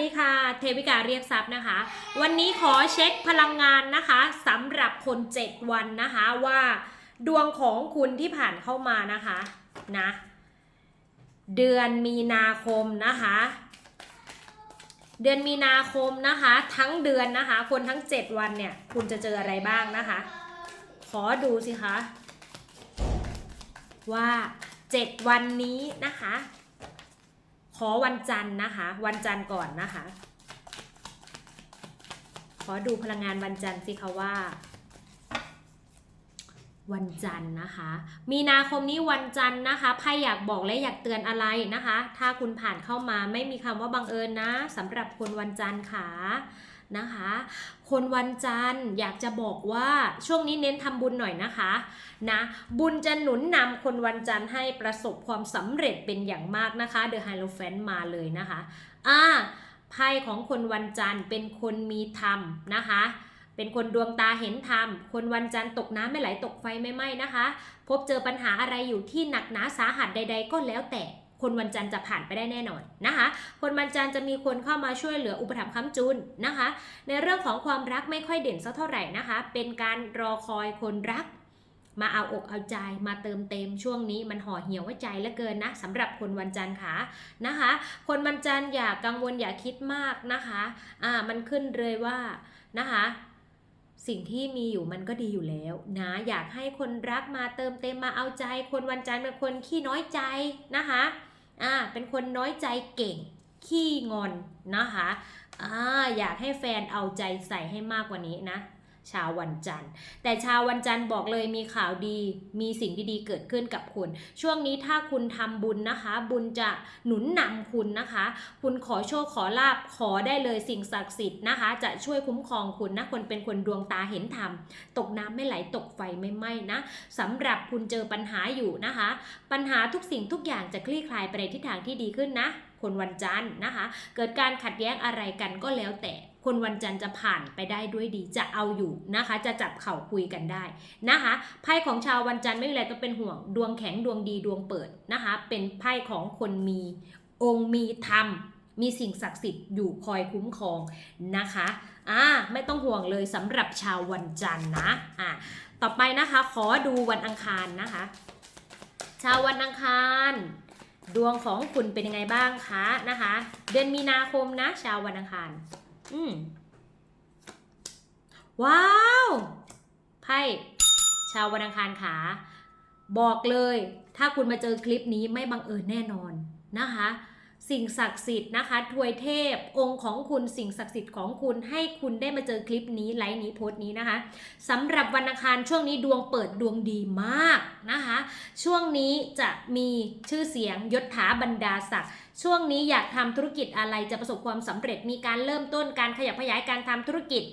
ดีค่ะ เทวิกาเรียกทรัพย์นะคะ วันนี้ขอเช็คพลังงานนะคะสำหรับคน 7 วันนะคะว่า ดวงของคุณที่ผ่านเข้ามานะคะนะเดือนมีนาคมนะคะ เดือนมีนาคมนะคะ ทั้งเดือนนะคะ คนทั้ง 7 วันเนี่ย คุณจะเจออะไรบ้างนะคะ ขอดูสิคะ ว่า 7 วันนี้นะคะ ขอวันจันทร์นะคะ วันจันทร์ก่อนนะคะ ขอดูพลังงานวันจันทร์สิคะว่า วันจันทร์นะคะ มีนาคมนี้วันจันทร์นะคะไพ่อยากบอกและอยากเตือนอะไรนะคะ ถ้าคุณผ่านเข้ามาไม่มีคำว่าบังเอิญนะสำหรับคนวันจันทร์ค่ะ นะคะ คนวันจันทร์อยากจะบอกว่าช่วงนี้เน้นทำบุญหน่อยนะคะนะบุญจะหนุนนำคนวันจันทร์ให้ประสบความสำเร็จเป็นอย่างมากนะคะเดอะไฮโลแฟนมาเลยนะคะอ่าไพ่ของคนวันจันทร์เป็นคนมีธรรมนะคะเป็นคนดวงตาเห็นธรรม คนวันจันทร์ตกน้ำไม่ไหลตกไฟไม่ไหม้นะคะ พบเจอปัญหาอะไรอยู่ที่หนักหนาสาหัสใด ๆ ก็แล้วแต่ คนวันจันทร์จะผ่านไปได้แน่นอนนะคะ คนวันจันทร์จะมีคนเข้ามาช่วยเหลืออุปถัมภ์ค้ำจุนนะคะ ในเรื่องของความรักไม่ค่อยเด่นสักเท่าไหร่นะคะ เป็นการรอคอยคนรัก มาเอาอกเอาใจมาเติมเต็มช่วงนี้มันห่อเหี่ยวไว้ใจเหลือเกินนะสำหรับคนวันจันทร์ค่ะนะคะ คนวันจันทร์อย่ากังวลอย่าคิดมากนะคะอ่ามันขึ้นเลยว่านะคะ สิ่งที่มีอยู่มันก็ดีอยู่แล้วนะอยากให้คนรักมาเติมเต็มมาเอาใจ คนวันจันทร์เป็นคนขี้น้อยใจนะคะอ่าเป็นคนน้อยใจเก่ง ขี้งอนนะคะอ่าอยากให้แฟนเอาใจใส่ให้มากกว่านี้นะ ชาววันจันทร์ แต่ชาววันจันทร์บอกเลยมีข่าวดี มีสิ่งดีๆเกิดขึ้นกับคุณ ช่วงนี้ถ้าคุณทำบุญนะคะ บุญจะหนุนนำคุณนะคะ คุณขอโชคขอลาบขอได้เลยสิ่งศักดิ์สิทธิ์นะคะ จะช่วยคุ้มครองคุณนะคนเป็นคนดวงตาเห็นธรรมตกน้ำไม่ไหลตกไฟไม่ไหม้นะสำหรับคุณเจอปัญหาอยู่นะคะ ปัญหาทุกสิ่งทุกอย่างจะคลี่คลายไปในทิศทางที่ดีขึ้นนะ คนวันจันทร์นะคะ เกิดการขัดแย้งอะไรกันก็แล้วแต่ คนวันจันทร์จะผ่านไปได้ด้วยดี จะเอาอยู่นะคะ จะจับเข่าคุยกันได้นะคะ ไพ่ของชาววันจันทร์ไม่มีอะไรต้องเป็นห่วง ดวงแข็งดวงดีดวงเปิดนะคะ เป็นไพ่ของคนมีองค์มีธรรมมีสิ่งศักดิ์สิทธิ์อยู่คอยคุ้มครองนะคะ อ่า ไม่ต้องห่วงเลยสำหรับชาววันจันทร์นะ อ่า ต่อไปนะคะ ขอดูวันอังคารนะคะ ชาววันอังคาร ดวงของคุณเป็นยังไงบ้างคะนะคะ เดือนมีนาคมนะ ชาววันอังคาร อืมว้าวไพ่ชาววันอังคารขา บอกเลย ถ้าคุณมาเจอคลิปนี้ไม่บังเอิญแน่นอนนะคะ สิ่งศักดิ์สิทธิ์นะคะ ทวยเทพ องค์ของคุณสิ่งศักดิ์สิทธิ์ของคุณให้คุณได้มาเจอคลิปนี้ไลฟ์นี้โพสต์นี้นะคะสำหรับวันอังคารช่วงนี้ดวงเปิดดวงดีมากนะคะ ช่วงนี้จะมีชื่อเสียงยศถาบรรดาศักดิ์ช่วงนี้อยากทำธุรกิจอะไรจะประสบความสำเร็จมีการเริ่มต้นการขยับขยายการทำธุรกิจ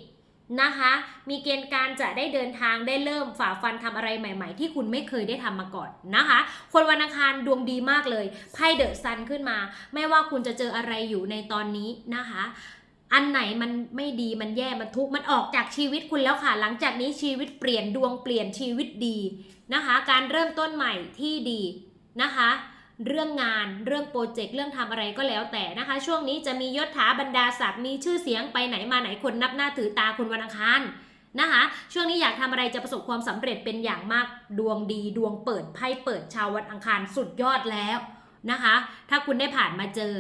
นะคะ มีเกณฑ์การจะได้เดินทางได้เริ่มฝ่าฟันทำอะไรใหม่ ๆ ที่คุณไม่เคยได้ทำมาก่อนนะคะ คนวันอังคารดวงดีมากเลยไพ่เดอะซันขึ้นมา ไม่ว่าคุณจะเจออะไรอยู่ในตอนนี้นะคะ อันไหนมันไม่ดีมันแย่มันทุกข์มันออกจากชีวิตคุณแล้วค่ะ หลังจากนี้ชีวิตเปลี่ยนดวงเปลี่ยนชีวิตดีนะคะ การเริ่มต้นใหม่ที่ดีนะคะ เรื่องงาน เรื่องโปรเจกต์เรื่องทำอะไรก็แล้วแต่นะคะ ช่วงนี้จะมียศถาบรรดาศักดิ์มีชื่อเสียงไปไหนมาไหนคนนับหน้าถือตาคนวันอังคารนะคะ ช่วงนี้อยากทำอะไรจะประสบความสำเร็จเป็นอย่างมากดวงดีดวงเปิดไพ่เปิดชาววันอังคารสุดยอดแล้วนะคะ ถ้าคุณได้ผ่านมาเจอ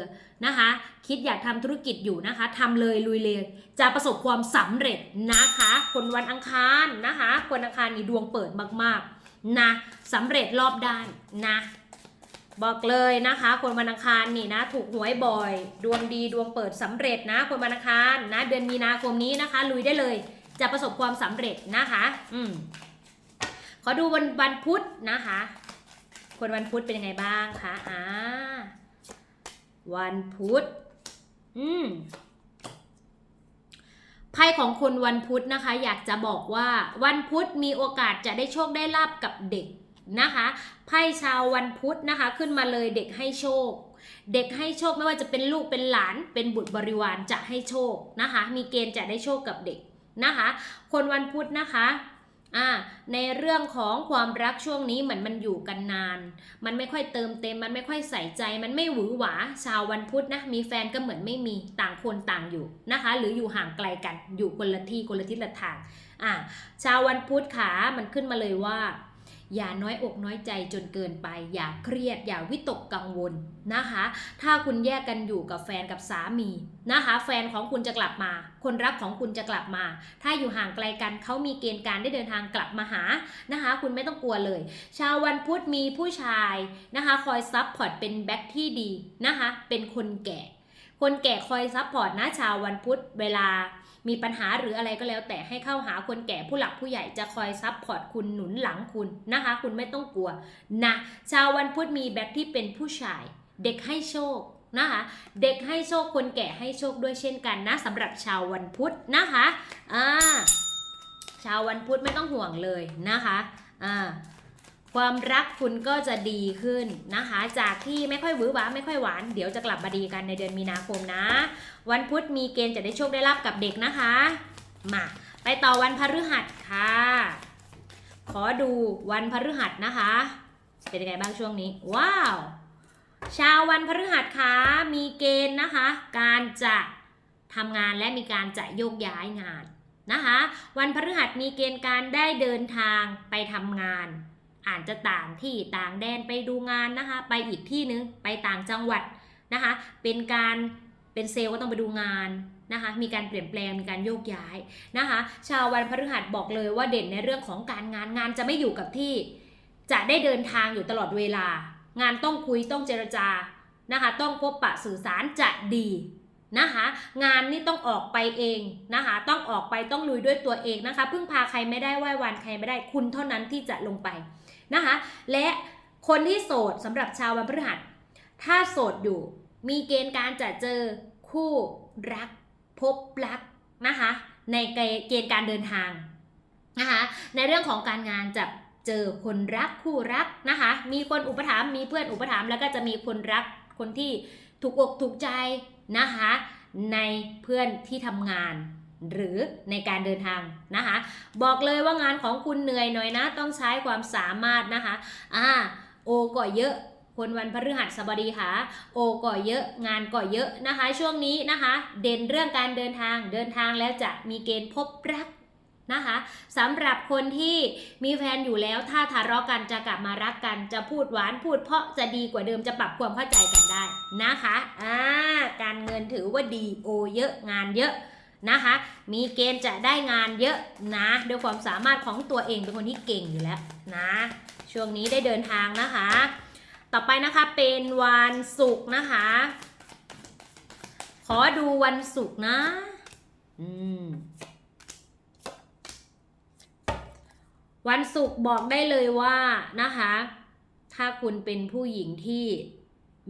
นะคะ คิดอยากทำธุรกิจอยู่นะคะทำเลยลุยเลยจะประสบความสำเร็จนะคะ คนวันอังคารนะคะ คนอังคารนี่ดวงเปิดมากๆนะสำเร็จรอบด้านนะ บอกเลยนะคะ คนวันอังคารนี่นะ ถูกหวยบ่อย ดวงดีดวงเปิดสำเร็จนะ คนวันอังคารนะ เดือนมีนาคมนี้นะคะ ลุยได้เลย จะประสบความสำเร็จนะคะ อืมขอดูวันวันพุธนะคะ คนวันพุธเป็นยังไงบ้างคะอ่าวันพุธอืมไพ่ของคนวันพุธนะคะ อยากจะบอกว่าวันพุธมีโอกาสจะได้โชคได้ลาบกับเด็ก นะคะไพ่ชาววันพุธนะคะ ขึ้นมาเลยเด็กให้โชค เด็กให้โชคไม่ว่าจะเป็นลูกเป็นหลาน เป็นบุตรบริวารจะให้โชคนะคะ มีเกณฑ์จะได้โชคกับเด็กนะคะ คนวันพุธนะคะอ่าในเรื่องของความรักช่วงนี้เหมือนมันอยู่กันนาน มันไม่ค่อยเติมเต็ม มันไม่ค่อยใส่ใจ มันไม่หวือหวา ชาววันพุธนะ มีแฟนก็เหมือนไม่มี ต่างคนต่างอยู่นะคะ หรืออยู่ห่างไกลกัน อยู่คนละที่คนละทิศละทางอ่าชาววันพุธขามันขึ้นมาเลยว่า อย่าน้อยอกน้อยใจจนเกินไป อย่าเครียด อย่าวิตกกังวลนะคะ ถ้าคุณแยกกันอยู่กับแฟนกับสามีนะคะ แฟนของคุณจะกลับมา คนรักของคุณจะกลับมา ถ้าอยู่ห่างไกลกันเขามีเกณฑ์การได้เดินทางกลับมาหานะคะ คุณไม่ต้องกลัวเลย ชาววันพุธมีผู้ชายนะคะ คอยซับพอร์ตเป็นแบ็คที่ดีนะคะ เป็นคนแก่ คนแก่คอยซับพอร์ตนะชาววันพุธเวลา มีปัญหาหรืออะไรก็แล้วแต่ให้เข้าหาคนแก่ผู้หลักผู้ใหญ่จะคอยซับพอร์ตคุณหนุนหลังคุณนะคะ คุณไม่ต้องกลัวนะชาววันพุธมีแบ็คที่เป็นผู้ชาย เด็กให้โชคนะคะเด็กให้โชคคนแก่ให้โชคด้วยเช่นกันนะสำหรับชาววันพุธนะคะอ่าชาววันพุธไม่ต้องห่วงเลยนะคะอ่า ความรักคุณก็จะดีขึ้นนะคะ จากที่ไม่ค่อยหวือหวาไม่ค่อยหวาน เดี๋ยวจะกลับมาดีกันในเดือนมีนาคมนะ วันพุธมีเกณฑ์จะได้โชคได้ลาบกับเด็กนะคะ มาไปต่อวันพฤหัสค่ะ ขอดูวันพฤหัสนะคะ เป็นยังไงบ้างช่วงนี้ ว้าว ชาววันพฤหัสคะมีเกณฑ์นะคะ การจะทำงานและมีการจะโยกย้ายงานนะคะ วันพฤหัสมีเกณฑ์การได้เดินทางไปทำงาน อาจจะต่างที่ต่างแดนไปดูงานนะคะ ไปอีกที่นึงไปต่างจังหวัดนะคะ เป็นการเป็นเซลล์ก็ต้องไปดูงานนะคะ มีการเปลี่ยนแปลงมีการโยกย้ายนะคะ ชาววันพฤหัสบอกเลยว่าเด่นในเรื่องของการงานงานจะไม่อยู่กับที่ จะได้เดินทางอยู่ตลอดเวลา งานต้องคุยต้องเจรจานะคะ ต้องพบปะสื่อสารจะดี นะคะงานนี่ต้องออกไปเองนะคะต้องออกไปต้องลุยด้วยตัวเองนะคะพึ่งพาใครไม่ได้ไหว้วานใครไม่ได้คุณเท่านั้นที่จะลงไปนะคะและคนที่โสดสำหรับชาววันพฤหัส ถ้าโสดอยู่มีเกณฑ์การจะเจอคู่รักพบรักนะคะในเกณฑ์การเดินทางนะคะในเรื่องของการงานจะเจอคนรักคู่รักนะคะมีคนอุปถัมภ์มีเพื่อนอุปถัมภ์แล้วก็จะมีคนรักคนที่ถูกอกถูกใจ นะคะ ในเพื่อนที่ทำงานหรือในการเดินทางนะคะ บอกเลยว่างานของคุณเหนื่อยหน่อยนะ ต้องใช้ความสามารถนะคะอ่าโอก็เยอะคนวันพฤหัสบดีค่ะโอก่อเยอะงานก่อเยอะนะคะ ช่วงนี้นะคะ เด่นเรื่องการเดินทางเดินทางแล้วจะมีเกณฑ์พบรัก นะคะสำหรับคนที่มีแฟนอยู่แล้วถ้าทะเลาะกันจะกลับมารักกันจะพูดหวานพูดเพราะจะดีกว่าเดิมจะปรับความเข้าใจกันได้นะคะอ่าการเงินถือว่าดีโอเยอะงานเยอะนะคะ มีเกณฑ์จะได้งานเยอะนะด้วยความสามารถของตัวเองเป็นคนที่เก่งอยู่แล้วนะช่วงนี้ได้เดินทางนะคะ ต่อไปนะคะเป็นวันศุกร์นะคะ ขอดูวันศุกร์นะ อืม วันศุกร์บอกได้เลยว่านะคะ ถ้าคุณเป็นผู้หญิงที่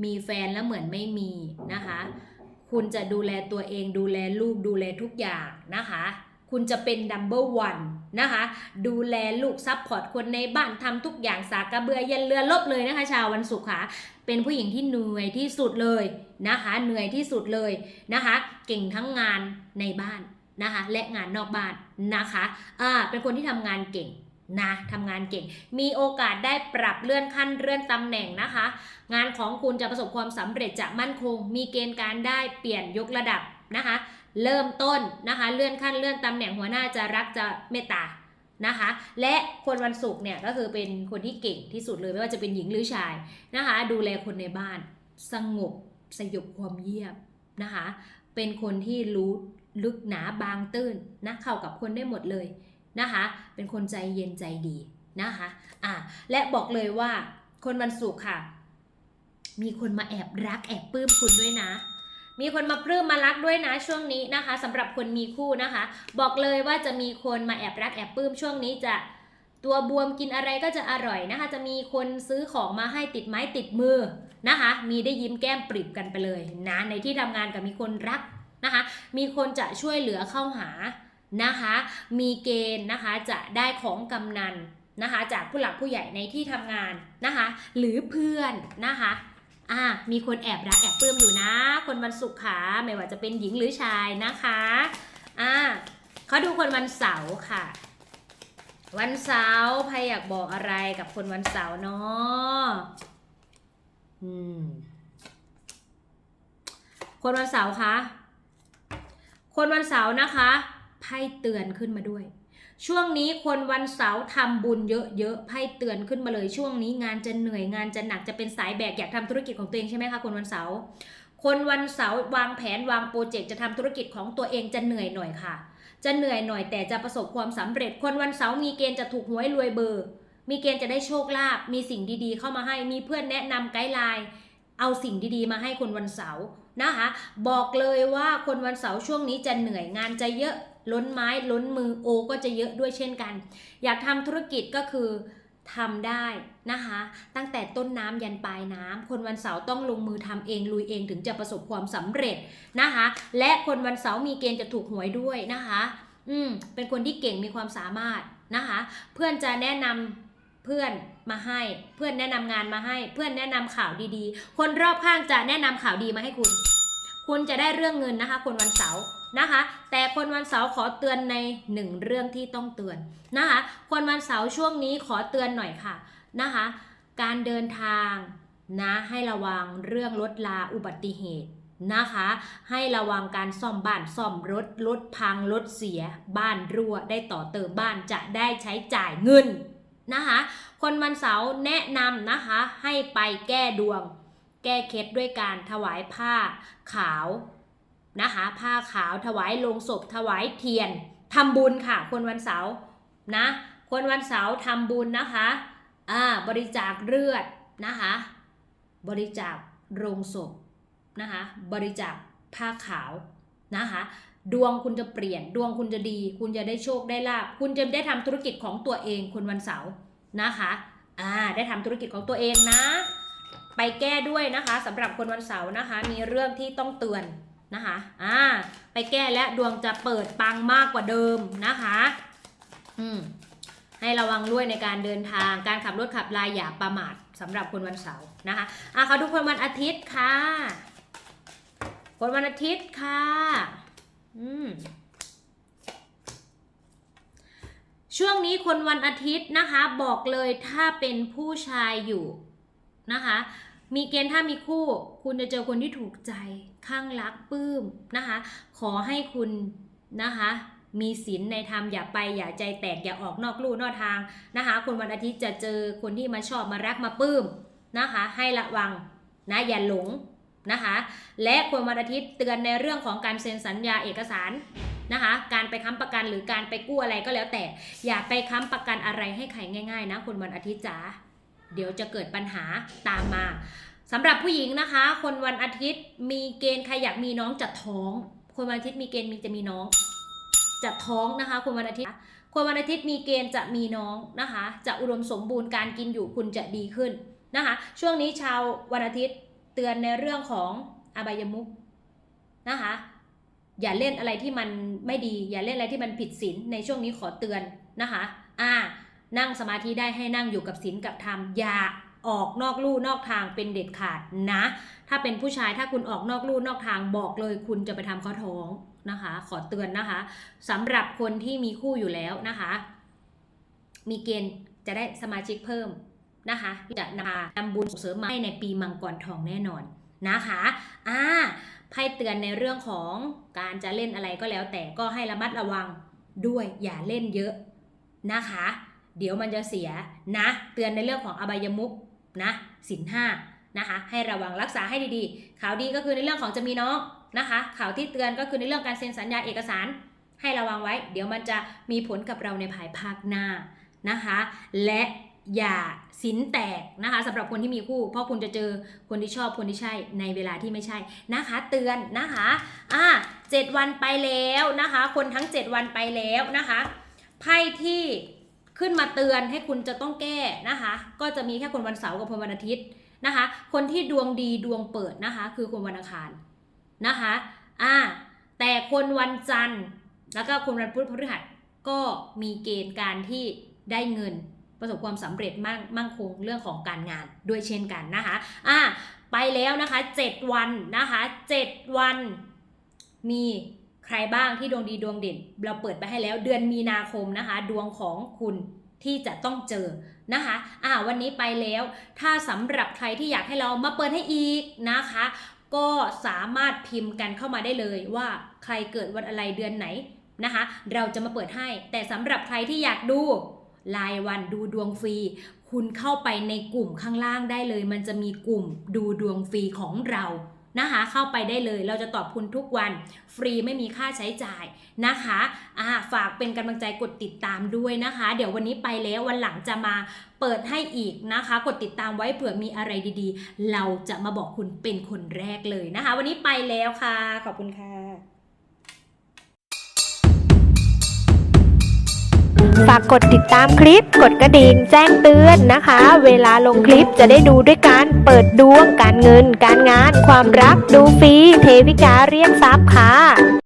มีแฟนแล้วเหมือนไม่มีนะคะ คุณจะดูแลตัวเองดูแลลูกดูแลทุกอย่างนะคะ คุณจะเป็นดัมเบิลวันนะคะ ดูแลลูกซัพพอร์ตคนในบ้านทำทุกอย่างสากกระเบือยันเรือลบเลยนะคะ ชาววันศุกร์ค่ะเป็นผู้หญิงที่เหนื่อยที่สุดเลยนะคะ เหนื่อยที่สุดเลยนะคะ เก่งทั้งงานในบ้านนะคะ และงานนอกบ้านนะคะอ่าเป็นคนที่ทำงานเก่ง นะทำงานเก่ง มีโอกาสได้ปรับเลื่อนขั้นเลื่อนตำแหน่งนะคะ งานของคุณจะประสบความสำเร็จจะมั่นคง มีเกณฑ์การได้เปลี่ยนยกระดับนะคะ เริ่มต้นนะคะ เลื่อนขั้นเลื่อนตำแหน่งหัวหน้าจะรักจะเมตตานะคะ และคนวันศุกร์เนี่ยก็คือเป็นคนที่เก่งที่สุดเลยไม่ว่าจะเป็นหญิงหรือชายนะคะ ดูแลคนในบ้าน สงบสยบความเยียบนะคะ เป็นคนที่รู้ลึกหนาบางตื้นนะเข้ากับคนได้หมดเลย นะคะ เป็นคนใจเย็นใจดีนะคะอะและบอกเลยว่าคนวันศุกร์ค่ะ มีคนมาแอบรักแอบปลื้มคุณด้วยนะ มีคนมาปลื้มมารักด้วยนะช่วงนี้นะคะสำหรับคนมีคู่นะคะ บอกเลยว่าจะมีคนมาแอบรักแอบปลื้มช่วงนี้จะตัวบวมกินอะไรก็จะอร่อยนะคะ จะมีคนซื้อของมาให้ติดไม้ติดมือนะคะ มีได้ยิ้มแก้มปริบกันไปเลยนะในที่ทำงานกับมีคนรักนะคะ มีคนจะช่วยเหลือเข้าหา นะคะ มีเกณฑ์นะคะจะได้ของกำนันนะคะ จากผู้หลักผู้ใหญ่ในที่ทำงานนะคะ หรือเพื่อนนะคะอ่ามีคนแอบรักแอบปลื้มอยู่นะ คนวันศุกร์ค่ะไม่ว่าจะเป็นหญิงหรือชายนะคะอ่าเขาดูคนวันเสาร์ค่ะ วันเสาร์ใครอยากบอกอะไรกับคนวันเสาร์เนาะอืมคนวันเสาร์คะ คนวันเสาร์นะคะ ไพ่เตือนขึ้นมาด้วย ช่วงนี้คนวันเสาร์ทำบุญเยอะๆไพ่เตือนขึ้นมาเลย ช่วงนี้งานจะเหนื่อยงานจะหนักจะเป็นสายแบกอยากทำธุรกิจของตัวเองใช่ไหมคะคนวันเสาร์คนวันเสาร์วางแผนวางโปรเจกต์จะทำธุรกิจของตัวเองจะเหนื่อยหน่อยค่ะ จะเหนื่อยหน่อยแต่จะประสบความสำเร็จ คนวันเสาร์มีเกณฑ์จะถูกหวยรวยเบอร์ มีเกณฑ์จะได้โชคลาภมีสิ่งดีๆ เข้ามาให้มีเพื่อนแนะนำไกด์ไลน์เอาสิ่งดีๆ มาให้คนวันเสาร์นะคะ บอกเลยว่าคนวันเสาร์ช่วงนี้จะเหนื่อยงานจะเยอะ ล้นไม้ล้นมือโอก็จะเยอะด้วยเช่นกัน อยากทำธุรกิจก็คือทำได้นะคะ ตั้งแต่ต้นน้ำยันปลายน้ำคนวันเสาร์ต้องลงมือทำเองลุยเองถึงจะประสบความสำเร็จนะคะ และคนวันเสาร์มีเกณฑ์จะถูกหวยด้วยนะคะ อืมเป็นคนที่เก่งมีความสามารถนะคะ เพื่อนจะแนะนำเพื่อนมาให้ เพื่อนแนะนำงานมาให้ เพื่อนแนะนำข่าวดีๆ คนรอบข้างจะแนะนำข่าวดีมาให้คุณ คุณจะได้เรื่องเงินนะคะ คนวันเสาร์ นะคะ แต่คนวันเสาร์ขอเตือนในหนึ่งเรื่องที่ต้องเตือนนะคะ คนวันเสาร์ช่วงนี้ขอเตือนหน่อยค่ะนะคะ การเดินทางนะให้ระวังเรื่องรถลาอุบัติเหตุนะคะ ให้ระวังการซ่อมบ้านซ่อมรถรถพังรถเสีย บ้านรั่วได้ต่อเติมบ้านจะได้ใช้จ่ายเงินนะคะ คนวันเสาร์แนะนำนะคะให้ไปแก้ดวง แก้เคล็ดด้วยการถวายผ้าขาว นะคะผ้าขาวถวายลงศพถวายเทียนทำบุญค่ะ คนวันเสาร์นะคนวันเสาร์ทำบุญนะคะอ่าบริจาคเลือดนะคะ บริจาคโรงศพนะคะ บริจาคผ้าขาวนะคะ ดวงคุณจะเปลี่ยน ดวงคุณจะดี คุณจะได้โชคได้ลาบคุณจะได้ทำธุรกิจของตัวเองคนวันเสาร์นะคะอ่าได้ทำธุรกิจของตัวเองนะ ไปแก้ด้วยนะคะสำหรับคนวันเสาร์นะคะ มีเรื่องที่ต้องเตือน นะคะอ่าไปแก้และดวงจะเปิดปังมากกว่าเดิมนะคะอืมให้ระวังด้วยในการเดินทางการขับรถขับลายอย่าประมาทสำหรับคนวันเสาร์นะคะอะเขาดูคนวันอาทิตย์ค่ะ คนวันอาทิตย์ค่ะอืมช่วงนี้คนวันอาทิตย์นะคะ บอกเลยถ้าเป็นผู้ชายอยู่นะคะ มีเกณฑ์ถ้ามีคู่ คุณจะเจอคนที่ถูกใจข้างรักปลื้มนะคะ ขอให้คุณนะคะมีศีลในธรรมอย่าไปอย่าใจแตกอย่าออกนอกลู่นอกทางนะคะคนวันอาทิตย์จะเจอคนที่มาชอบมารักมาปลื้มนะคะ ให้ระวังนะอย่าหลงนะคะ และคนวันอาทิตย์เตือนในเรื่องของการเซ็นสัญญาเอกสารนะคะ การไปค้ำประกันหรือการไปกู้อะไรก็แล้วแต่ อย่าไปค้ำประกันอะไรให้ใครง่าย ๆ นะคนวันอาทิตย์จ๋า เดี๋ยวจะเกิดปัญหาตามมาสำหรับผู้หญิงนะคะ คนวันอาทิตย์มีเกณฑ์ใครอยากมีน้องจะท้อง คนวันอาทิตย์มีเกณฑ์มีจะมีน้องจะท้องนะคะ คนวันอาทิตย์ คนวันอาทิตย์มีเกณฑ์จะมีน้องนะคะ จะอุดมสมบูรณ์การกินอยู่คุณจะดีขึ้นนะคะ ช่วงนี้ชาววันอาทิตย์เตือนในเรื่องของอบายมุขนะคะ อย่าเล่นอะไรที่มันไม่ดี อย่าเล่นอะไรที่มันผิดศีลในช่วงนี้ขอเตือนนะคะ อ่า นั่งสมาธิได้ให้นั่งอยู่กับศีลกับธรรมอย่าออกนอกลู่นอกทางเป็นเด็ดขาดนะ ถ้าเป็นผู้ชายถ้าคุณออกนอกลู่นอกทางบอกเลย คุณจะไปทำเขาท้องนะคะ ขอเตือนนะคะสำหรับคนที่มีคู่อยู่แล้วนะคะ มีเกณฑ์จะได้สมาชิกเพิ่มนะคะจะนำนำบุญเสริมมาให้ในปีมังกรทองแน่นอนนะคะอ่าไพ่เตือนในเรื่องของการจะเล่นอะไรก็แล้วแต่ก็ให้ระมัดระวังด้วยอย่าเล่นเยอะนะคะ เดี๋ยวมันจะเสียนะ เตือนในเรื่องของอบายมุกนะสินห้านะคะ ให้ระวังรักษาให้ดีๆ ข่าวดีก็คือในเรื่องของจะมีน้องนะคะ ข่าวที่เตือนก็คือในเรื่องการเซ็นสัญญาเอกสาร ให้ระวังไว้ เดี๋ยวมันจะมีผลกับเราในภายภาคหน้านะคะ และอย่าสินแตกนะคะสำหรับคนที่มีคู่ เพราะคุณจะเจอคนที่ชอบคนที่ใช่ในเวลาที่ไม่ใช่นะคะ เตือนนะคะอ่าเจ็ดวันไปแล้วนะคะ คนทั้ง 7 วันไปแล้วนะคะไพ่ที่ ขึ้นมาเตือนให้คุณจะต้องแก้นะคะ ก็จะมีแค่คนวันเสาร์กับคนวันอาทิตย์นะคะ คนที่ดวงดีดวงเปิดนะคะ คือคนวันอังคารนะคะอ่าแต่คนวันจันทร์แล้วก็คนวันพุธพฤหัสก็มีเกณฑ์การที่ได้เงินประสบความสำเร็จมั่งมั่งคงเรื่องของการงานด้วยเช่นกันนะคะอ่าไปแล้วนะคะ 7 วันนะคะ 7 วันมี ใครบ้างที่ดวงดีดวงเด่น เราเปิดไปให้แล้วเดือนมีนาคมนะคะ ดวงของคุณที่จะต้องเจอนะคะอ่าวันนี้ไปแล้ว ถ้าสำหรับใครที่อยากให้เรามาเปิดให้อีกนะคะ ก็สามารถพิมพ์กันเข้ามาได้เลยว่าใครเกิดวันอะไรเดือนไหนนะคะ เราจะมาเปิดให้ แต่สำหรับใครที่อยากดูรายวันดูดวงฟรี คุณเข้าไปในกลุ่มข้างล่างได้เลย มันจะมีกลุ่มดูดวงฟรีของเรา นะคะ เข้าไปได้เลย เราจะตอบคุณทุกวัน ฟรีไม่มีค่าใช้จ่ายนะคะอ่าฝากเป็นกำลังใจกดติดตามด้วยนะคะ เดี๋ยววันนี้ไปแล้ววันหลังจะมาเปิดให้อีกนะคะ กดติดตามไว้เผื่อมีอะไรดีๆ เราจะมาบอกคุณเป็นคนแรกเลยนะคะ วันนี้ไปแล้วค่ะ ขอบคุณค่ะ ฝากกดติดตามคลิป กดกระดิ่งแจ้งเตือนนะคะ เวลาลงคลิปจะได้ดูด้วยการเปิดดวงการเงิน การงาน ความรักดูฟรีเทวิกาเรียกทรัพย์ค่ะ